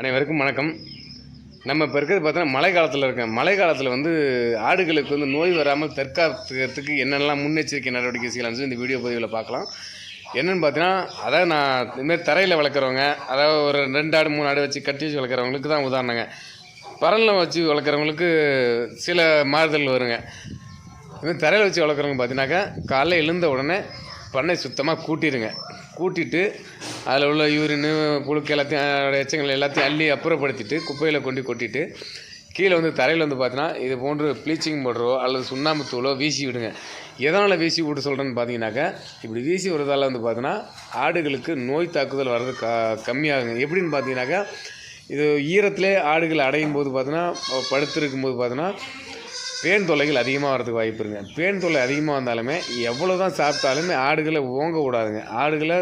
அனைவருக்கும் வணக்கம். நம்ம இப்போ இருக்கிறது பார்த்தோன்னா மழை காலத்தில் இருக்கேன் மழை காலத்தில் வந்து ஆடுகளுக்கு வந்து நோய் வராமல் தற்காத்துக்கிறதுக்கு என்னென்னலாம் முன்னெச்சரிக்கை நடவடிக்கை செய்யலாம்னு சொல்லி இந்த வீடியோ பதிவில் பார்க்கலாம். என்னென்னு பார்த்தீங்கன்னா அதாவது நான் இதுமாரி தரையில் வளர்க்குறவங்க அதாவது ஒரு ரெண்டு ஆடு மூணு ஆடு வச்சு கட்டி வச்சு வளர்க்குறவங்களுக்கு தான் உதாரணங்க. பரலில் வச்சு வளர்க்குறவங்களுக்கு சில மாறுதல் வருங்க. இது தரையில் வச்சு வளர்க்குறவங்க பார்த்தீங்கன்னாக்கா காலைல எழுந்த உடனே பண்ணை சுத்தமாக கூட்டிடுங்க கூட்டிட்டு அதில் உள்ள யூரின் புழுக்கு எல்லாத்தையும் எச்சங்கள் எல்லாத்தையும் அள்ளி அப்புறப்படுத்திட்டு குப்பையில் கொண்டு கொட்டிட்டு கீழே வந்து தரையில் வந்து பார்த்தீங்கன்னா இது போன்று ப்ளீச்சிங் பவுடரோ அல்லது சுண்ணாம்பு தூளோ வீசி விடுங்க. எதனால் வீசி விட்டு சொல்கிறேன்னு பார்த்தீங்கன்னாக்கா இப்படி வீசி விடுறதால வந்து பார்த்தீங்கன்னா ஆடுகளுக்கு நோய் தாக்குதல் வர்றது க கம்மியாகுங்க. எப்படின்னு பார்த்தீங்கன்னாக்கா இது ஈரத்திலே ஆடுகள் அடையும் போது பார்த்தீங்கன்னா படுத்திருக்கும் போது பார்த்தீங்கன்னா பேன் தொல்லைகள் அதிகமாக வரதுக்கு வாய்ப்பு இருங்க பேன் தொல்லை அதிகமாக வந்தாலுமே எவ்வளோ தான் சாப்பிட்டாலுமே ஆடுகளை ஓங்க விடாதுங்க ஆடுகளை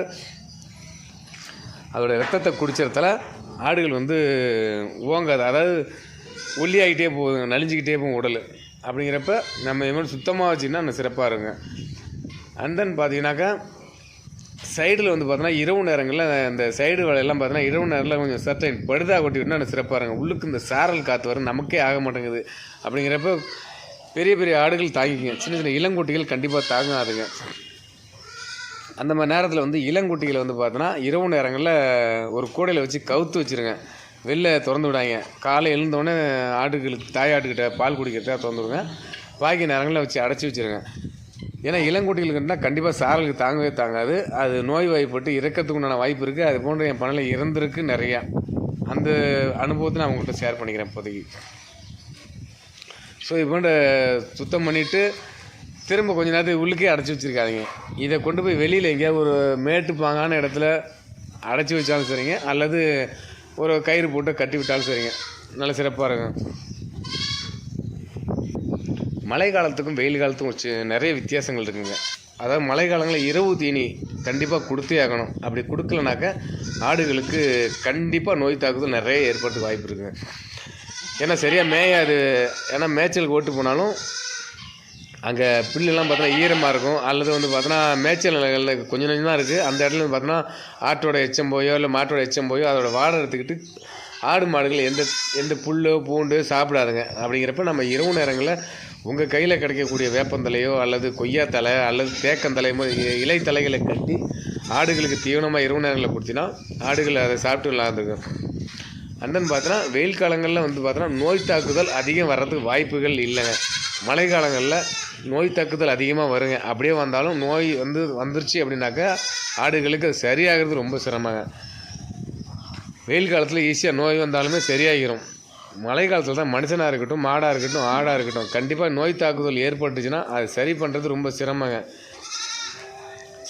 அதோடய ரத்தத்தை குடிச்சறதால ஆடுகள் வந்து ஓங்காது. அதாவது ஒல்லியாகிட்டே போகுதுங்க நலிஞ்சிக்கிட்டே போகும் உடல். அப்படிங்கிறப்ப நம்ம இது மாதிரி சுத்தமாக வச்சுன்னா இன்னும் சிறப்பாக இருங்க அண்ட் தென் பார்த்தீங்கன்னாக்கா சைடில் வந்து பார்த்தோன்னா இரவு நேரங்களில் இந்த சைடு வேலையெல்லாம் பார்த்தோன்னா இரவு நேரத்தில் கொஞ்சம் சர்டைன் படுதா கொட்டி விட்டுனா சிறப்பாக இருங்க உள்ளுக்கு இந்த சாரல் காற்று வரும் நமக்கே ஆக மாட்டேங்குது. அப்படிங்கிறப்ப பெரிய பெரிய ஆடுகள் தாங்கிக்குங்க. சின்ன சின்ன இளங்குட்டிகள் கண்டிப்பாக தாங்காதுங்க. அந்த மாதிரி நேரத்தில் வந்து இளங்குட்டிகளை வந்து பார்த்தோன்னா இரவு நேரங்களில் ஒரு கூடையில் வச்சு கவுத்து வச்சுருங்க. வெளில திறந்து விடாங்க காலை எழுந்தோடனே ஆடுகளுக்கு தாயாட்டுக்கிட்ட பால் குடிக்கிறதா திறந்து விடுங்க. பாக்கி நேரங்களில் வச்சு அடைச்சி வச்சுருங்க. ஏன்னா இளங்குட்டிகளுக்குன்னா கண்டிப்பாக சாரலுக்கு தாங்கவே தாங்காது. அது நோய் வாய்ப்பட்டு இறக்கிறதுக்கு உண்டான வாய்ப்பு இருக்குது அது போன்ற என் பணியில் இறந்துருக்கு நிறையா. அந்த அனுபவத்தை நான் உங்கள்கிட்ட ஷேர் பண்ணிக்கிறேன் இப்போதைக்கு. ஸோ இது போன்ற சுத்தம் பண்ணிவிட்டு திரும்ப கொஞ்ச நேரத்துக்கு உள்ளுக்கே அடைச்சி வச்சுருக்காதீங்க. இதை கொண்டு போய் வெளியில் எங்கேயாவது ஒரு மேட்டு பாங்கான இடத்துல அடைச்சி வச்சாலும் சரிங்க. அல்லது ஒரு கயிறு போட்டு கட்டி விட்டாலும் சரிங்க. நல்ல சிறப்பாக இருக்கும். மழை காலத்துக்கும் வெயில் காலத்துக்கும் வச்சு நிறைய வித்தியாசங்கள் இருக்குங்க. அதாவது மழை காலங்களில் இரவு தீனி கண்டிப்பாக கொடுத்தே ஆகணும். அப்படி கொடுக்கலனாக்க ஆடுகளுக்கு கண்டிப்பாக நோய் தாக்குதல் நிறைய ஏற்பட்டு வாய்ப்பு இருக்குங்க. ஏன்னா சரியாக மேயாது ஏன்னா மேய்ச்சலுக்கு ஓட்டு போனாலும் அங்கே புல்லெல்லாம் பார்த்தோன்னா ஈரமாக இருக்கும். அல்லது வந்து பார்த்தோன்னா மேய்ச்சல் நிலங்களில் கொஞ்சம் கொஞ்சம் தான் இருக்குது அந்த இடத்துல வந்து பார்த்தோன்னா ஆட்டோட எச்சம் போயோ இல்லை மாட்டோட எச்சம் போயோ அதோட வாடை எடுத்துக்கிட்டு ஆடு மாடுகள் எந்த எந்த புல்லோ பூண்டு சாப்பிடாதுங்க. அப்படிங்கிறப்ப நம்ம இரவு நேரங்களில் உங்கள் கையில் கிடைக்கக்கூடிய வேப்பந்தலையோ அல்லது கொய்யாத்தலை அல்லது தேக்கந்தலை இலை தலைகளை கட்டி ஆடுகளுக்கு தீவனமாக இரவு நேரங்களில் கொடுத்தினா ஆடுகள் அதை சாப்பிட்டு விளாண்டுக்கும் அண்ணன் பார்த்தோன்னா வெயில் காலங்களில் வந்து பார்த்தோன்னா நோய் தாக்குதல் அதிகம் வர்றதுக்கு வாய்ப்புகள் இல்லைங்க. மழை காலங்களில் நோய் தாக்குதல் அதிகமாக வருங்க. அப்படியே வந்தாலும் நோய் வந்து வந்துருச்சு அப்படின்னாக்கா ஆடுகளுக்கு அது சரியாகிறது ரொம்ப சிரமங்க. வெயில் காலத்தில் ஈஸியாக நோய் வந்தாலுமே சரியாகிரும். மழை காலத்தில் தான் மனுஷனாக இருக்கட்டும் மாடாக இருக்கட்டும் ஆடாக இருக்கட்டும் கண்டிப்பாக நோய் தாக்குதல் ஏற்பட்டுச்சுன்னா அது சரி பண்ணுறது ரொம்ப சிரமங்க.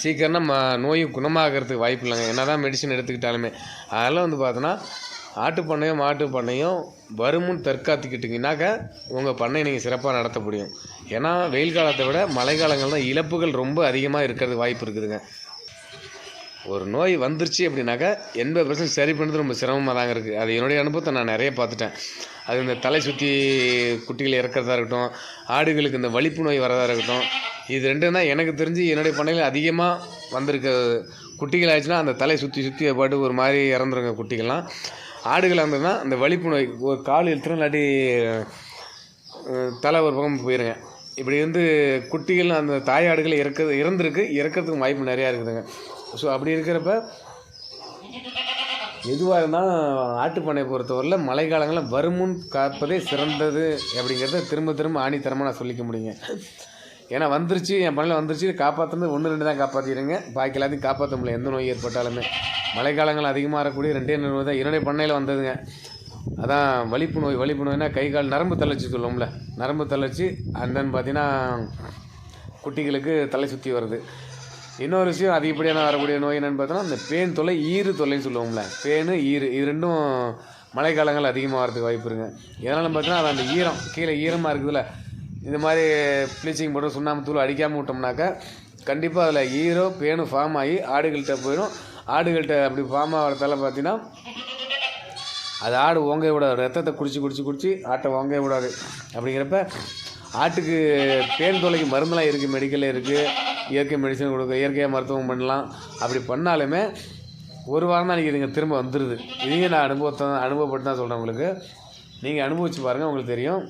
சீக்கிரம் ம நோயும் குணமாகிறதுக்கு வாய்ப்பு இல்லைங்க. என்ன தான் மெடிசன் எடுத்துக்கிட்டாலுமே. அதெல்லாம் வந்து பார்த்தோன்னா ஆட்டு பண்ணையும் மாட்டு பண்ணையும் வருமுன் தற்காத்துக்கிட்டிங்கனாக்கா உங்கள் பண்ணை நீங்கள் சிறப்பாக நடத்த முடியும். ஏன்னா வெயில் காலத்தை விட மழை காலங்கள் தான் இழப்புகள் ரொம்ப அதிகமாக இருக்கிறது வாய்ப்பு இருக்குதுங்க. ஒரு நோய் வந்துருச்சு அப்படின்னாக்கா எண்பது பர்சன்ட் சரி பண்ணுறது ரொம்ப சிரமமாக தாங்க இருக்குது அது என்னுடைய அனுபவத்தை நான் நிறைய பார்த்துட்டேன். அது இந்த தலை சுற்றி குட்டிகள் இறக்கிறதா இருக்கட்டும் ஆடுகளுக்கு இந்த வலிப்பு நோய் வரதாக இருக்கட்டும் இது ரெண்டும் தான் எனக்கு தெரிஞ்சு என்னுடைய பண்ணையில் அதிகமாக வந்திருக்க குட்டிகள் ஆயிடுச்சுன்னா அந்த தலை சுற்றி சுற்றி பாட்டு ஒரு மாதிரி இறந்துருங்க குட்டிகள்லாம். ஆடுகள் இருந்ததுன்னா அந்த வலிப்பு ஒரு கால் இழுத்துரும் இல்லாட்டி தலை ஒரு பக்கம் போயிருங்க. இப்படி வந்து குட்டிகள் அந்த தாயாடுகள் இறக்குறது இறந்துருக்கு இறக்கிறதுக்கு வாய்ப்பு நிறையா இருக்குதுங்க. ஸோ அப்படி இருக்கிறப்ப எதுவாக இருந்தாலும் ஆட்டுப்பண்ணை பொறுத்தவரையில் மழை காலங்களில் வருமுன் காப்பதே சிறந்தது அப்படிங்கிறத திரும்ப திரும்ப ஆணித்தரமாக நான் சொல்லிக்க முடியுங்க. ஏன்னா வந்துருச்சு என் பண்ணையில் வந்துருச்சு காப்பாற்றுறது ஒன்று ரெண்டு தான் காப்பாற்றிடுங்க பாக்கி எல்லாத்தையும் காப்பாற்ற முடியல எந்த நோய் ஏற்பட்டாலுமே. மழை காலங்கள் அதிகமாக வரக்கூடிய ரெண்டே நோய் தான் இரண்டே பண்ணையில் வந்ததுங்க. அதான் வலிப்பு நோய் வலிப்பு நோய்னா கை கால் நரம்பு தளர்ச்சி சொல்லுவோம்ல. நரம்பு தளர்ச்சி அண்ட் தென் பார்த்தீங்கன்னா குட்டிகளுக்கு தலை சுற்றி வருது. இன்னொரு விஷயம் அதிகப்படியான வரக்கூடிய நோய் என்னென்னு பார்த்தோன்னா இந்த பேன் தொல்லை ஈறு தொல்லைன்னு சொல்லுவோம்ல. பேனு ஈறு இது ரெண்டும் மழைக்காலங்கள் அதிகமாக வரதுக்கு வாய்ப்பு இருங்க எதனால பார்த்தீங்கன்னா அது அந்த ஈரம் கீழே ஈரமாக இருக்குதுல்ல இந்த மாதிரி ப்ளீச்சிங் பவுடர் சுண்ணாம்பு தூள் அடிக்காமல் விட்டோம்னாக்கா கண்டிப்பாக அதில் ஈரோ பேனு ஃபார்ம் ஆகி ஆடுகள்கிட்ட போயிடும். ஆடுகள்கிட்ட அப்படி ஃபார்ம் ஆகிறதால பார்த்தீங்கன்னா அது ஆடு ஓங்க விடாது. ரத்தத்தை குடிச்சு குடிச்சு குடிச்சு ஆட்டை ஓங்க விடாது. அப்படிங்கிறப்ப ஆட்டுக்கு பேன் தொலைக்கு மருந்தெல்லாம் இருக்குது மெடிக்கலில் இருக்குது இயற்கை மெடிசன் கொடுக்க இயற்கையாக மருத்துவம் பண்ணலாம். அப்படி பண்ணாலுமே ஒரு வாரம் தான் நீங்கள் திரும்ப வந்துடுது இதையும் நான் அனுபவத்தை அனுபவப்பட்டு தான் சொல்கிறேன் உங்களுக்கு. நீங்கள் அனுபவிச்சு பாருங்கள் உங்களுக்கு தெரியும்.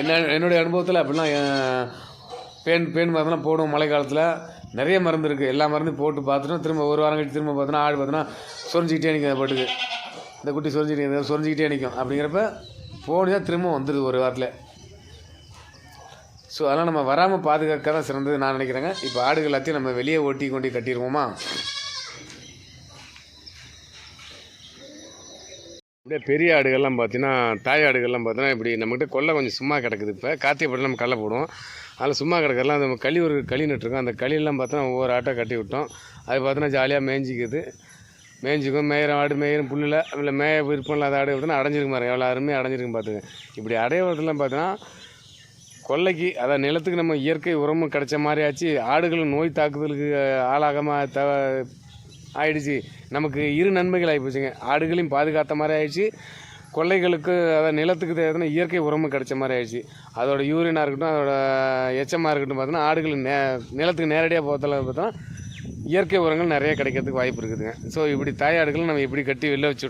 என்ன என்னுடைய அனுபவத்தில் அப்படிலாம் பேன் பேன் மருந்துலாம் போடுவோம் மழை காலத்தில் நிறைய மருந்து இருக்குது எல்லா மருந்தும் போட்டு பார்த்துட்டோம் திரும்ப ஒரு வாரம் கழிச்சு திரும்ப பார்த்தோன்னா ஆடு பார்த்தோன்னா சொரிஞ்சிக்கிட்டே நிற்கும் அந்த பாட்டுக்கு. இந்த குட்டி சொரிஞ்சிக்கிட்டே சொரிஞ்சிக்கிட்டே நிற்கும் அப்படிங்கிறப்ப போனிதான் திரும்ப வந்துடுது ஒரு வாரத்தில். ஸோ அதெல்லாம் நம்ம வராமல் பாதுகாக்க தான் சிறந்தது நான் நினைக்கிறேங்க. இப்போ ஆடுகள் எல்லாத்தையும் நம்ம வெளியே ஓட்டி கொண்டு கட்டிடுவோமா? அப்படியே பெரிய ஆடுகள்லாம் பார்த்தீங்கன்னா தாய் ஆடுகள்லாம் பார்த்தீங்கன்னா இப்படி நம்மகிட்ட கொல்லை கொஞ்சம் சும்மா கிடக்குது இப்போ. காத்தியப்பட்டு நம்ம கடலை போடுவோம். அதில் சும்மா கிடக்கிறலாம் அந்த களி ஒரு களி நட்டுருக்கோம். அந்த களியெல்லாம் பார்த்தோன்னா ஒவ்வொரு ஆட்டை கட்டி விட்டோம். அது பார்த்தோன்னா ஜாலியாக மேய்ஞ்சிக்குது. மேய்ஞ்சிக்கும். மேயிற ஆடு மேயிரும் புல்லில் இல்லை மேய விருப்பம் இல்லாத ஆடு பார்த்தோன்னா அடைஞ்சிருக்கு மாதிரி எவ்வளோ அருமையாக அடைஞ்சிருக்கு பார்த்துங்க இப்படி அடையிறதுலாம் பார்த்தோன்னா கொல்லைக்கு அதாவது நிலத்துக்கு நம்ம இயற்கை உரமும் கிடைச்ச மாதிரி ஆச்சு. ஆடுகளும் நோய் தாக்குதலுக்கு ஆளாகாமல் த ஆயிடுச்சு. நமக்கு இரு நன்மைகள் ஆகிப்போச்சுங்க ஆடுகளையும் பாதுகாத்த மாதிரி ஆயிடுச்சு. கொல்லைகளுக்கு அதாவது நிலத்துக்கு தேவையான இயற்கை உரமும் கிடைச்ச மாதிரி ஆயிடுச்சு. அதோட யூரினாக இருக்கட்டும் அதோட எச்சமாக இருக்கட்டும் பார்த்தோன்னா ஆடுகள் நே நிலத்துக்கு நேரடியாக போகிறதுல பார்த்தோன்னா இயற்கை உரங்கள் நிறைய கிடைக்கிறதுக்கு வாய்ப்பு இருக்குதுங்க. ஸோ இப்படி தாயாடுகளை நம்ம இப்படி கட்டி வெளில வச்சு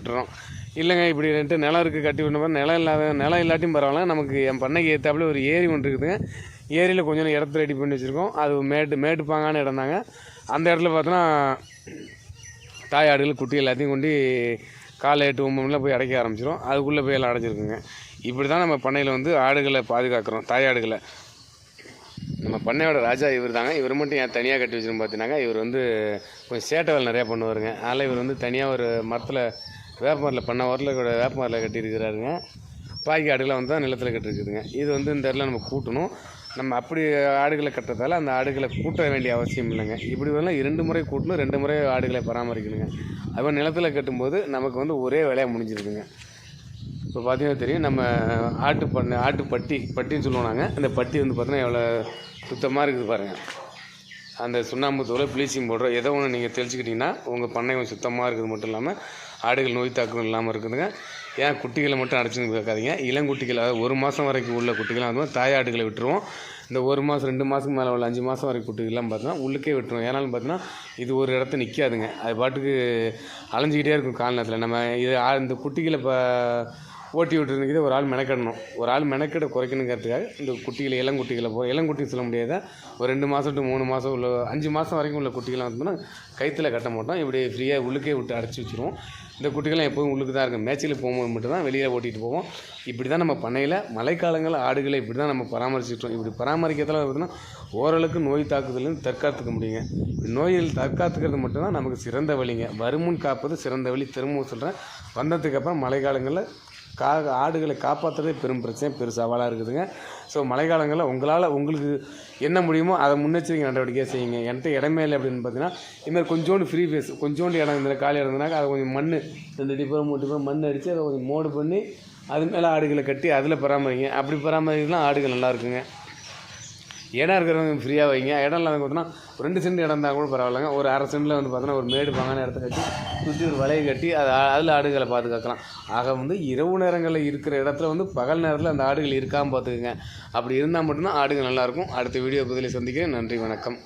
இல்லைங்க இப்படி ரெண்டு நிலம் இருக்குது கட்டி விடணும் நிலம் இல்லாத நிலம் இல்லாட்டியும் பரவாயில்ல. நமக்கு என் பண்ணைக்கு ஏற்றாப்புல ஒரு ஏரி ஒன்று இருக்குதுங்க. ஏரியில் கொஞ்சம் இடத்த ரெடி பண்ணி வச்சுருக்கோம். அது மேட்டு மேட்டு இடம் தாங்க. அந்த இடத்துல பார்த்தோன்னா தாயாடுகள் குட்டி எல்லாத்தையும் கொண்டு காலை எட்டு ஒம்பது போய் அடைக்க ஆரம்பிச்சிடும் அதுக்குள்ளே போய் எல்லாம் அடைஞ்சிருக்குங்க. இப்படி தான் நம்ம பண்ணையில் வந்து ஆடுகளை பாதுகாக்கிறோம் தாயாடுகளை. நம்ம பண்ணையோட ராஜா இவர் தாங்க. இவர் மட்டும் ஏன் தனியாக கட்டி வச்சிருந்து பார்த்தீங்கன்னா இவர் வந்து கொஞ்சம் சேட்டை வேலை நிறையா பண்ணுவாருங்க. அதனால் இவர் வந்து தனியாக ஒரு மரத்தில் வேப்ப மரத்தில் பண்ண வரல கூட வேப்ப மரத்தில் கட்டியிருக்கிறாருங்க. பாய்க்கு ஆடுகளை வந்து தான் நிலத்தில் கட்டிருக்குதுங்க இது வந்து இந்த இடத்துல நம்ம கூட்டணும். நம்ம அப்படி ஆடுகளை கட்டுறதால அந்த ஆடுகளை கூட்ட வேண்டிய அவசியம் இல்லைங்க. இப்படி வரலாம் இரண்டு முறை கூட்டணும் ரெண்டு முறை ஆடுகளை பராமரிக்கணுங்க. அதுமாதிரி நிலத்தில் கட்டும்போது நமக்கு வந்து ஒரே வேலையாக முடிஞ்சிருக்குங்க. இப்போ பார்த்தீங்கன்னா தெரியும் நம்ம ஆட்டு பண்ணை ஆட்டு பட்டி பட்டின்னு சொல்லுவோம் நாங்கள் அந்த பட்டி வந்து பார்த்தீங்கன்னா எவ்வளோ சுத்தமாக இருக்குது பாருங்கள் அந்த சுண்ணாம்பு தூளை ப்ளீச்சிங் பவுடர் எதை ஒன்று நீங்கள் தெளிச்சுக்கிட்டிங்கன்னா உங்கள் பண்ணை சுத்தமாக இருக்குது மட்டும் இல்லாமல் ஆடுகள் நோய் தாக்கம் இல்லாமல் இருக்குதுங்க. ஏன் குட்டிகளை மட்டும் அடைச்சின்னு கேட்காதீங்க. இளங்குட்டிகள் அதாவது ஒரு மாதம் வரைக்கும் உள்ள குட்டிகளாக வந்து தாயாடுகளை விட்டுருவோம். இந்த ஒரு மாதம் ரெண்டு மாதத்துக்கு மேலே உள்ள அஞ்சு மாதம் வரைக்கும் குட்டிகள்லாம் பார்த்தோன்னா உள்ளுக்கே விட்டுருவோம். ஏன்னாலும் பார்த்தீங்கன்னா இது ஒரு இடத்த நிற்காதுங்க அது பாட்டுக்கு அலைஞ்சிக்கிட்டே இருக்கும் காலநேரத்தில் நம்ம இது இந்த குட்டிகளை இப்போ ஓட்டி விட்டுருந்துக்கிது ஒரு ஆள் மெனக்கெடணும். ஒரு ஆள் மெனக்கெட குறைக்கணுங்கிறதுக்காக இந்த குட்டிகளை இளங்குட்டிகளை போ இளங்குட்டி சொல்ல முடியாத? ஒரு ரெண்டு மாதம் டு மூணு மாதம் உள்ள அஞ்சு மாதம் வரைக்கும் உள்ள குட்டிகள்லாம் வந்தோம்னா கைத்தில் கட்ட மாட்டோம். இப்படி ஃப்ரீயாக உள்ளுக்கே விட்டு அடைச்சி வச்சுருவோம். இந்த குட்டிகள்லாம் எப்போதும் உள்ளுக்கு தான் இருக்கும். மேய்ச்சலுக்கு போகும்போது மட்டும்தான் வெளியில் ஓட்டிகிட்டு போவோம். இப்படி தான் நம்ம பண்ணையில் மழைக்காலங்களில் ஆடுகளை இப்படி தான் நம்ம பராமரிச்சுட்டோம் இப்படி பராமரிக்கிறதால பார்த்தீங்கன்னா ஓரளவுக்கு நோய் தாக்குதலேருந்து தற்காத்துக்க முடியுங்க. நோயில் தற்காத்துக்கிறது மட்டும்தான் நமக்கு சிறந்த வழிங்க. வருமுன் காப்பது சிறந்த வழி. திரும்பவும் சொல்கிறேன் வந்ததுக்கப்புறம் மழைக்காலங்களில் கா ஆடுகளை காப்பாற்றுறதே பெரும் பிரச்சனை பெரு சவாலாக இருக்குதுங்க. ஸோ மழைக்காலங்களில் உங்களால் உங்களுக்கு என்ன முடியுமோ அதை முன்னெச்சரிக்கை நடவடிக்கையாக செய்யுங்க. என்கிட்ட இடமே இல்லை அப்படின்னு பார்த்தீங்கன்னா இதுமாதிரி கொஞ்சோண்டு ஃப்ரீ ஃபேஸ் கொஞ்சோண்டு இடம் இந்த காலி இருந்ததுனாக்கா அதை கொஞ்சம் மண் ரெண்டு டிப்போ மூணு டிப்போ மண் அடித்து அதை கொஞ்சம் மோடு பண்ணி அது மேலே ஆடுகளை கட்டி அதில் பராமரிங்க. அப்படி பராமரிக்கலாம் ஆடுகள் நல்லா இருக்குங்க. இடம் இருக்கிறவங்க ஃப்ரீயாக வைங்க. இடம் இல்லாத பார்த்தோன்னா ஒரு ரெண்டு சென்ட் இடம் இருந்தால் கூட பரவாயில்லைங்க. ஒரு அரை சென்டில் வந்து பார்த்தோன்னா ஒரு மேடு பாங்கான இடத்த கட்டி சுற்றி ஒரு வலையை கட்டி அது அதில் ஆடுகளை பாதுகாக்கலாம். ஆக வந்து இரவு நேரங்களில் இருக்கிற இடத்துல வந்து பகல் நேரத்தில் அந்த ஆடுகள் இருக்காமல் பார்த்துக்குங்க. அப்படி இருந்தால் மட்டும்தான் ஆடுகள் நல்லாயிருக்கும் அடுத்த வீடியோ பதிலை சந்திக்கிறேன். நன்றி வணக்கம்.